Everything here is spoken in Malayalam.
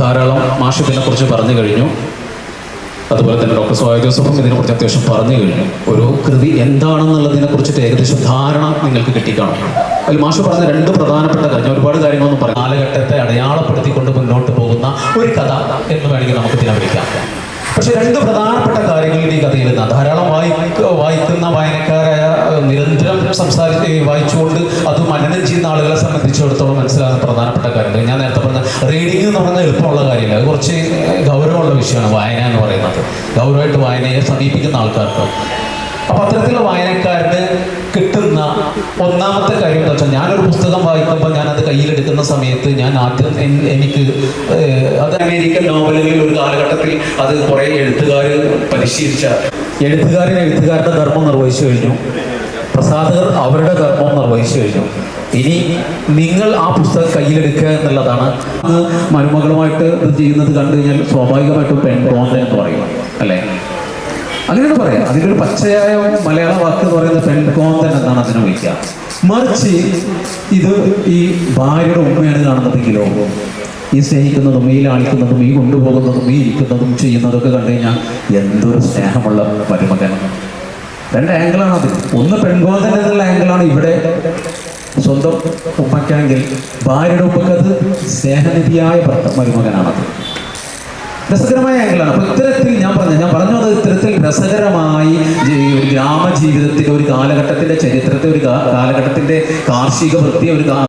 ധാരാളം മാഷ് ഇതിനെക്കുറിച്ച് പറഞ്ഞു കഴിഞ്ഞു. അതുപോലെ തന്നെ ഡോക്ടർ സോയ ജോസഫും ഇതിനെക്കുറിച്ച് അത്യാവശ്യം പറഞ്ഞു കഴിഞ്ഞു. ഒരു കൃതി എന്താണെന്നുള്ളതിനെ കുറിച്ചിട്ട് ഏകദേശം ധാരണ നിങ്ങൾക്ക് കിട്ടിക്കാണും. അതിൽ മാഷ് പറഞ്ഞ രണ്ട് പ്രധാനപ്പെട്ട കാര്യം ഞാൻ ഒരുപാട് കാര്യങ്ങളൊന്നും പറയും. കാലഘട്ടത്തെ അടയാളപ്പെടുത്തിക്കൊണ്ട് മുന്നോട്ട് പോകുന്ന ഒരു കഥ എന്ന് വേണമെങ്കിൽ നമുക്ക് ഇതിനെ വിളിക്കാം. പക്ഷെ രണ്ട് പ്രധാനപ്പെട്ട കാര്യങ്ങൾ ഈ കഥയിൽ നിന്ന് ധാരാളം വായിക്ക വായിക്കുന്ന വായനക്കാരായ നിരന്തരം സംസാരിച്ച് വായിച്ചുകൊണ്ട് അത് മനനം ചെയ്യുന്ന ആളുകളെ സംബന്ധിച്ചിടത്തോളം മനസ്സിലാകുന്ന പ്രധാനപ്പെട്ട കാര്യങ്ങൾ. ഞാൻ റീഡിംഗ് എന്ന് പറയുന്നത് എളുപ്പമുള്ള കാര്യമില്ല. അത് കുറച്ച് ഗൗരവമുള്ള വിഷയമാണ് വായന എന്ന് പറയുന്നത്. ഗൗരവമായിട്ട് വായനയെ സമീപിക്കുന്ന ആൾക്കാർക്ക്. അപ്പൊ അത്തരത്തിലുള്ള വായനക്കാരന് കിട്ടുന്ന ഒന്നാമത്തെ കാര്യം എന്താ വെച്ചാൽ ഞാനൊരു പുസ്തകം വായിക്കുമ്പോൾ ഞാൻ അത് കയ്യിലെടുക്കുന്ന സമയത്ത് ഞാൻ ആദ്യം എനിക്ക് അത് അമേരിക്കൻ നോവലുകളിൽ ഒരു കാലഘട്ടത്തിൽ അത് കുറെ എഴുത്തുകാർ പരിശീലിച്ച എഴുത്തുകാരൻ എഴുത്തുകാരുടെ ധർമ്മം നിർവഹിച്ചു കഴിഞ്ഞു. പ്രസാദകർ അവരുടെ ധർമ്മം നിർവഹിച്ചു കഴിഞ്ഞു. ഇനി നിങ്ങൾ ആ പുസ്തകം കയ്യിലെടുക്കുക എന്നുള്ളതാണ്. അത് മരുമകളുമായിട്ട് ഇത് ചെയ്യുന്നത് കണ്ടു കഴിഞ്ഞാൽ സ്വാഭാവികമായിട്ടും പെൺകോന്ത എന്ന് പറയും അല്ലേ? അങ്ങനെയാണ് പറയാം. അതിന്റെ ഒരു പച്ചയായ മലയാള വാക്ക് എന്ന് പറയുന്നത് പെൺകോന്തൻ എന്നാണ് അതിനെ വിളിക്കുക. മറിച്ച് ഇത് ഈ ഭാര്യയുടെ ഉമ്മയാണ് കാണുന്നതെങ്കിലോ ഈ സ്നേഹിക്കുന്നതും ഈ ലാളിക്കുന്നതും ഈ കൊണ്ടുപോകുന്നതും ഈ ഇരിക്കുന്നതും ചെയ്യുന്നതൊക്കെ കണ്ടു കഴിഞ്ഞാൽ എന്തൊരു സ്നേഹമുള്ള മരുമകൻ. രണ്ട് ആംഗിളാണ് അത്. ഒന്ന് പെൺകോന്തൻ എന്നുള്ള ആംഗിളാണ് ഇവിടെ സ്വന്തം ഉമ്മയ്ക്കാണെങ്കിൽ ഭാര്യയുടെ ഉമ്മക്കത് സ്നേഹനിധിയായ മരുമകനാണത്. രസകരമായ ആംഗിളാണ് അപ്പൊ ഇത്തരത്തിൽ ഞാൻ പറഞ്ഞു ഞാൻ പറഞ്ഞു അത് ഇത്തരത്തിൽ രസകരമായി ഒരു ഗ്രാമജീവിതത്തിന്റെ ഒരു കാലഘട്ടത്തിന്റെ ചരിത്രത്തെ ഒരു കാലഘട്ടത്തിന്റെ കാർഷിക വൃത്തിയെ ഒരു